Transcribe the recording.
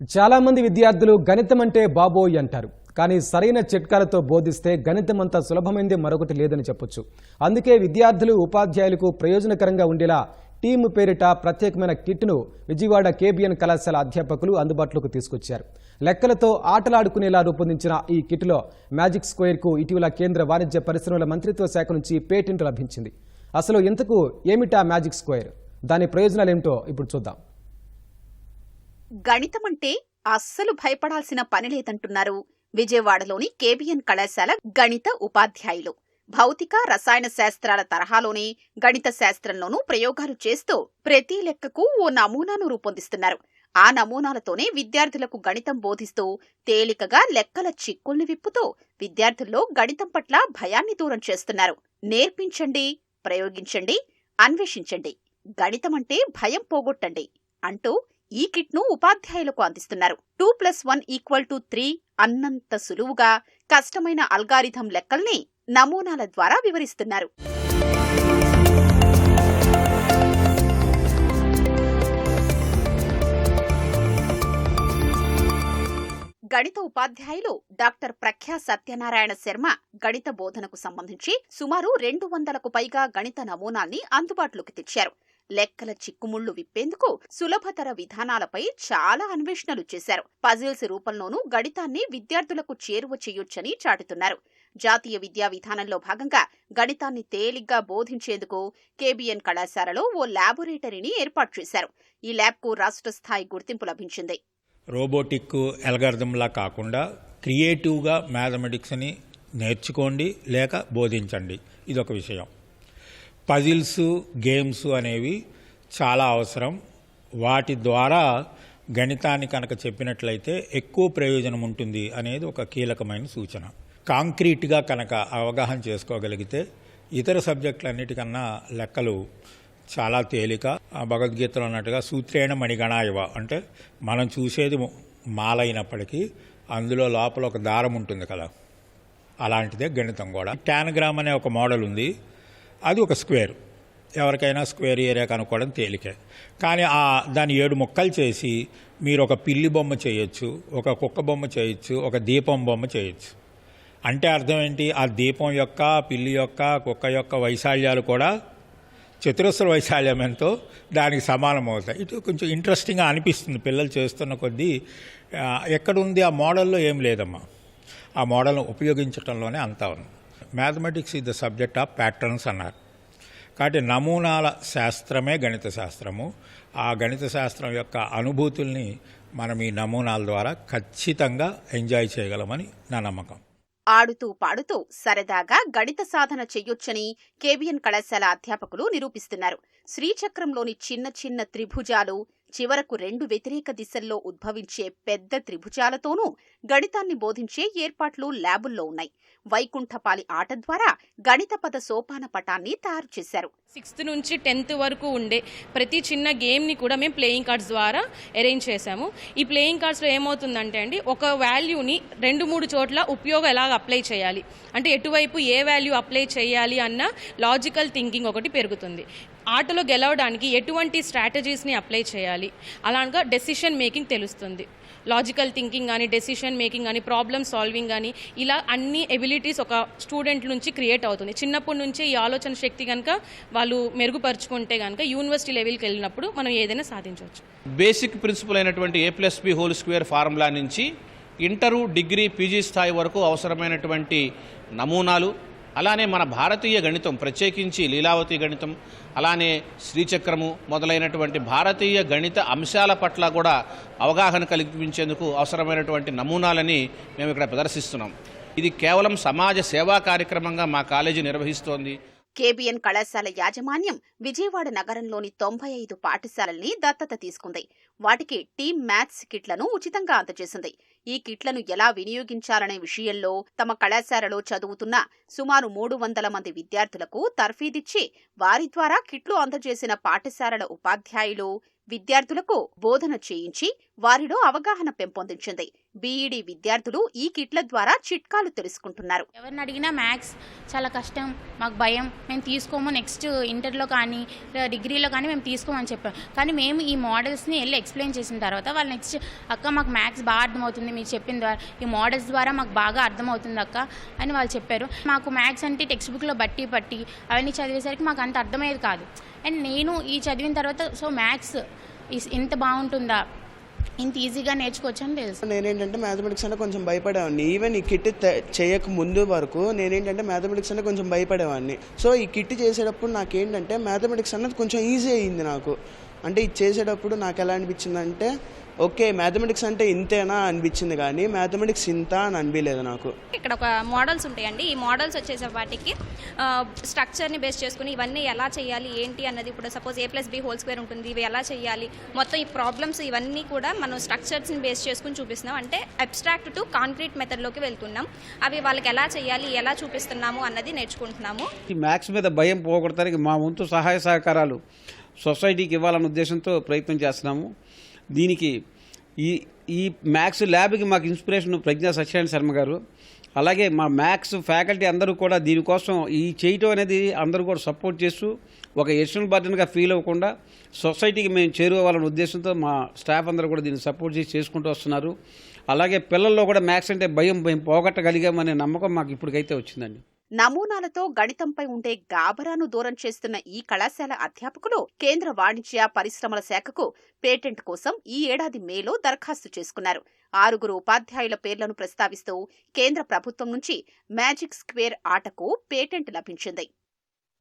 చాలా మంది విద్యార్థులు గణితం అంటే బాబోయ్ అంటారు. కానీ సరైన చిట్కాలతో బోధిస్తే గణితం అంత సులభమైంది మరొకటి లేదని చెప్పొచ్చు. అందుకే విద్యార్థులు ఉపాధ్యాయులకు ప్రయోజనకరంగా ఉండేలా టీమ్ పేరిట ప్రత్యేకమైన కిట్ను విజయవాడ కేబిఎన్ కళాశాల అధ్యాపకులు అందుబాటులోకి తీసుకొచ్చారు. లెక్కలతో ఆటలాడుకునేలా రూపొందించిన ఈ కిట్లో మ్యాజిక్ స్క్వేర్కు ఇటీవల కేంద్ర వాణిజ్య పరిశ్రమల మంత్రిత్వ శాఖ నుంచి పేటెంట్ లభించింది. అసలు ఇంతకు ఏమిటా మ్యాజిక్ స్క్వేర్? దాని ప్రయోజనాలేమిటో ఇప్పుడు చూద్దాం. గణితమంటే అస్సలు భయపడాల్సిన పని లేదంటున్నారు విజయవాడలోని కేబిఎన్ కళాశాల గణిత ఉపాధ్యాయులు. భౌతిక రసాయన శాస్త్రాల తరహాలోనే గణిత శాస్త్రంలోనూ ప్రయోగాలు చేస్తూ ప్రతి లెక్కకు ఓ నమూనాను రూపొందిస్తున్నారు. ఆ నమూనాలతోనే విద్యార్థులకు గణితం బోధిస్తూ తేలికగా లెక్కల చిక్కుల్ని విప్పుతూ విద్యార్థుల్లో గణితం పట్ల భయాన్ని దూరం చేస్తున్నారు. నేర్పించండి ప్రయోగించండి అన్వేషించండి. గణితం అంటే భయం పోగొట్టండి అంటూ ఈ కిట్ను ఉపాధ్యాయులకు అందిస్తున్నారు. Two plus one equal to three అన్నంత సులువుగా కష్టమైన అల్గారిథం లెక్కల్ని నమూనాల ద్వారా వివరిస్తున్నారు. గణిత ఉపాధ్యాయులు డాక్టర్ ప్రఖ్యా సత్యనారాయణ శర్మ గణిత బోధనకు సంబంధించి సుమారు రెండు వందలకు పైగా గణిత నమూనాల్ని అందుబాటులోకి తెచ్చారు. లెక్కల చిక్కుముళ్ళు విప్పేందుకు సులభతర విధానాలపై చాలా అన్వేషణలు చేశారు. పజిల్స్ రూపంలోనూ గణితాన్ని విద్యార్థులకు చేరువ చేయొచ్చని చాటుతున్నారు. జాతీయ విద్యా విధానంలో భాగంగా గణితాన్ని తేలిగ్గా బోధించేందుకు కేబిఎన్ కళాశాలలో ఓ ల్యాబొరేటరీని ఏర్పాటు చేశారు. ఈ ల్యాబ్కు రాష్ట్ర స్థాయి గుర్తింపు లభించింది. రోబోటిక్ ఎల్గార్థంలా కాకుండా క్రియేటివ్గా మ్యాథమెటిక్స్ని నేర్చుకోండి లేక బోధించండి. ఇదొక విషయం. పజిల్స్ గేమ్స్ అనేవి చాలా అవసరం. వాటి ద్వారా గణితాన్ని కనుక చెప్పినట్లయితే ఎక్కువ ప్రయోజనం ఉంటుంది అనేది ఒక కీలకమైన సూచన. కాంక్రీట్గా కనుక అవగాహన చేసుకోగలిగితే ఇతర సబ్జెక్టులన్నిటికన్నా లెక్కలు చాలా తేలిక. ఆ భగవద్గీతలో అన్నట్టుగా సూత్రేణ మణిగణాయవ అంటే మనం చూసేది మాలైనప్పటికీ అందులో లోపల ఒక దారం ఉంటుంది కదా. అలాంటిదే గణితం కూడా. టానగ్రామ్ అనే ఒక మోడల్ ఉంది. అది ఒక స్క్వేర్. ఎవరికైనా స్క్వేర్ ఏరియా కనుక్కోవడం తేలికే. కానీ ఆ దాని ఏడు ముక్కలు చేసి మీరు ఒక పిల్లి బొమ్మ చేయొచ్చు ఒక కుక్క బొమ్మ చేయొచ్చు ఒక దీపం బొమ్మ చేయొచ్చు. అంటే అర్థం ఏంటి? ఆ దీపం యొక్క పిల్లి యొక్క కుక్క యొక్క వైశాల్యాలు కూడా చతురస్ర వైశాల్యం ఎంతో దానికి సమానం అవుతాయి ఇటు కొంచెం ఇంట్రెస్టింగ్గా అనిపిస్తుంది పిల్లలు చేస్తున్న కొద్దీ. ఎక్కడుంది ఆ మోడల్లో ఏం లేదమ్మా. ఆ మోడల్ను ఉపయోగించడంలోనే అంతా ఉంది. Mathematics is the subject of patterns అన్నారు. కాబట్టి నమూనాల శాస్త్రమే గణిత శాస్త్రము. ఆ గణిత శాస్త్రం యొక్క అనుభూతుల్ని మనం ఈ నమూనాల ద్వారా ఖచ్చితంగా ఎంజాయ్ చేయగలమని నా నమ్మకం. ఆడుతూ పాడుతూ సరదాగా గణిత సాధన చెయ్యొచ్చని కేబిఎన్ కళాశాల అధ్యాపకులు నిరూపిస్తున్నారు. శ్రీచక్రంలోని చిన్న చిన్న త్రిభుజాలు చివరకు రెండు వ్యతిరేక దిశల్లో ఉద్భవించే పెద్ద త్రిభుజాలతోనూ గణితాన్ని బోధించే ఏర్పాట్లు ల్యాబుల్లో ఉన్నాయి. వైకుంఠపాలి ఆట ద్వారా గణిత పద సోపాన పటాన్ని తయారు చేశారు. సిక్స్త్ నుంచి టెన్త్ వరకు ఉండే ప్రతి చిన్న గేమ్ని కూడా మేము ప్లేయింగ్ కార్డ్స్ ద్వారా అరేంజ్ చేశాము. ఈ ప్లేయింగ్ కార్డ్స్లో ఏమవుతుందంటే అండి ఒక వాల్యూని రెండు మూడు చోట్ల ఉపయోగం ఎలాగ అప్లై చేయాలి? అంటే ఎటువైపు ఏ వాల్యూ అప్లై చేయాలి అన్న లాజికల్ థింకింగ్ ఒకటి పెరుగుతుంది. ఆటలో గెలవడానికి ఎటువంటి స్ట్రాటజీస్ని అప్లై చేయాలి? అలాగా డెసిషన్ మేకింగ్ తెలుస్తుంది. లాజికల్ థింకింగ్ కానీ డెసిషన్ మేకింగ్ కానీ ప్రాబ్లమ్ సాల్వింగ్ కానీ ఇలా అన్ని ఎబిలిటీస్ ఒక స్టూడెంట్ నుంచి క్రియేట్ అవుతుంది. చిన్నప్పటి నుంచే ఈ ఆలోచన శక్తి కనుక వాళ్ళు మెరుగుపరుచుకుంటే కనుక యూనివర్సిటీ లెవెల్కి వెళ్ళినప్పుడు మనం ఏదైనా సాధించవచ్చు. బేసిక్ ప్రిన్సిపల్ అయినటువంటి A plus B whole square formula నుంచి ఇంటరు డిగ్రీ పీజీ స్థాయి వరకు అవసరమైనటువంటి నమూనాలు అలానే మన భారతీయ గణితం ప్రత్యేకించి లీలావతి గణితం అలానే శ్రీచక్రము మొదలైనటువంటి భారతీయ గణిత అంశాల పట్ల కూడా అవగాహన కల్పించేందుకు అవసరమైనటువంటి నమూనాలని మేము ఇక్కడ ప్రదర్శిస్తున్నాం. ఇది కేవలం సమాజ సేవా కార్యక్రమంగా మా కాలేజీ నిర్వహిస్తోంది. కేబిఎన్ కళాశాల యాజమాన్యం విజయవాడ నగరంలోని తొంభై ఐదు పాఠశాలల్ని దత్తత తీసుకుంది. వాటికి టీమ్ మ్యాథ్స్ కిట్లను ఉచితంగా అందజేసింది. ఈ కిట్లను ఎలా వినియోగించాలనే విషయంలో తమ కళాశాలలో చదువుతున్న సుమారు మూడు వందల మంది విద్యార్థులకు తర్ఫీదిచ్చి వారి ద్వారా కిట్లు అందజేసిన పాఠశాలల ఉపాధ్యాయులు విద్యార్థులకు బోధన చేయించి వారిలో అవగాహన పెంపొందించింది. బీఈడీ విద్యార్థులు ఈ కిట్ల ద్వారా చిట్కాలు తెలుసుకుంటున్నారు. ఎవరిని అడిగినా మ్యాథ్స్ చాలా కష్టం మాకు భయం మేము తీసుకోము నెక్స్ట్ ఇంటర్లో కానీ డిగ్రీలో కానీ మేము తీసుకోమని చెప్పాం. కానీ మేము ఈ మోడల్స్ని వెళ్ళి ఎక్స్ప్లెయిన్ చేసిన తర్వాత వాళ్ళు నెక్స్ట్ అక్క మాకు మ్యాథ్స్ బాగా అర్థమవుతుంది మీరు చెప్పిన ద్వారా ఈ మోడల్స్ ద్వారా మాకు బాగా అర్థమవుతుంది అక్క అని వాళ్ళు చెప్పారు. మాకు మ్యాథ్స్ అంటే టెక్స్ట్ బుక్లో బట్టి పట్టి అవన్నీ చదివేసరికి మాకు అంత అర్థమయ్యేది కాదు. అండ్ నేను ఈ చదివిన తర్వాత సో మ్యాథ్స్ ఇంత బాగుంటుందా? ఇంత ఈజీగా నేర్చుకోవచ్చు అని తెలుసు. నేనేంటంటే మ్యాథమెటిక్స్ అంటే కొంచెం భయపడేవాడిని. ఈవెన్ ఈ కిట్ చేయక ముందు వరకు నేనేంటంటే మ్యాథమెటిక్స్ అంటే కొంచెం భయపడేవాడిని. సో ఈ కిట్ చేసేటప్పుడు నాకేంటంటే మ్యాథమెటిక్స్ అన్నది కొంచెం ఈజీ అయ్యింది నాకు. అంటే ఇది చేసేటప్పుడు నాకు ఎలా అనిపించింది అంటే ఓకే మ్యాథమెటిక్స్ అంటే ఇంతేనా అనిపించింది కానీ మ్యాథమెటిక్స్ ఇంత అని అనిపించలేదు నాకు. ఇక్కడ ఒక మోడల్స్ ఉంటాయండి. ఈ మోడల్స్ వచ్చేసే వాటికి స్ట్రక్చర్ని బేస్ చేసుకుని ఇవన్నీ ఎలా చేయాలి ఏంటి అన్నది ఇప్పుడు suppose A plus B whole square ఉంటుంది ఇవి ఎలా చేయాలి మొత్తం ఈ ప్రాబ్లమ్స్ ఇవన్నీ కూడా మనం స్ట్రక్చర్స్ని బేస్ చేసుకుని చూపిస్తున్నాం. అంటే అబ్స్ట్రాక్ట్ టు కాంక్రీట్ మెథడ్లోకి వెళ్తున్నాం. అవి వాళ్ళకి ఎలా చేయాలి ఎలా చూపిస్తున్నాము అన్నది నేర్చుకుంటున్నాము. ఈ మ్యాథ్స్ మీద భయం పోగొడతానికి మా వంతు సహాయ సహకారాలు సొసైటీకి ఇవ్వాలన్న ఉద్దేశంతో ప్రయత్నం చేస్తున్నాము. దీనికి ఈ ఈ మ్యాథ్స్ ల్యాబ్కి మాకు ఇన్స్పిరేషన్ ప్రజ్ఞా సత్యనారాయణ శర్మ గారు. అలాగే మా మ్యాథ్స్ ఫ్యాకల్టీ అందరూ కూడా దీనికోసం ఈ చేయటం అనేది అందరూ కూడా సపోర్ట్ చేస్తూ ఒక ఎడిషనల్ బర్డన్గా ఫీల్ అవ్వకుండా సొసైటీకి మేము చేరువాలన్న ఉద్దేశంతో మా స్టాఫ్ అందరూ కూడా దీన్ని సపోర్ట్ చేసి చేసుకుంటూ వస్తున్నారు. అలాగే పిల్లల్లో కూడా మ్యాథ్స్ అంటే భయం భయం పోగొట్టగలిగామనే నమ్మకం మాకు ఇప్పటికైతే వచ్చిందండి. నమూనాలతో గణితంపై ఉండే గాబరాను దూరం చేస్తున్న ఈ కళాశాల అధ్యాపకులు కేంద్ర వాణిజ్య పరిశ్రమల శాఖకు పేటెంట్ కోసం ఈ ఏడాది మేలో దరఖాస్తు చేసుకున్నారు. ఆరుగురు ఉపాధ్యాయుల పేర్లను ప్రస్తావిస్తూ కేంద్ర ప్రభుత్వం నుంచి మ్యాజిక్ స్క్వేర్ ఆటకు పేటెంట్ లభించింది.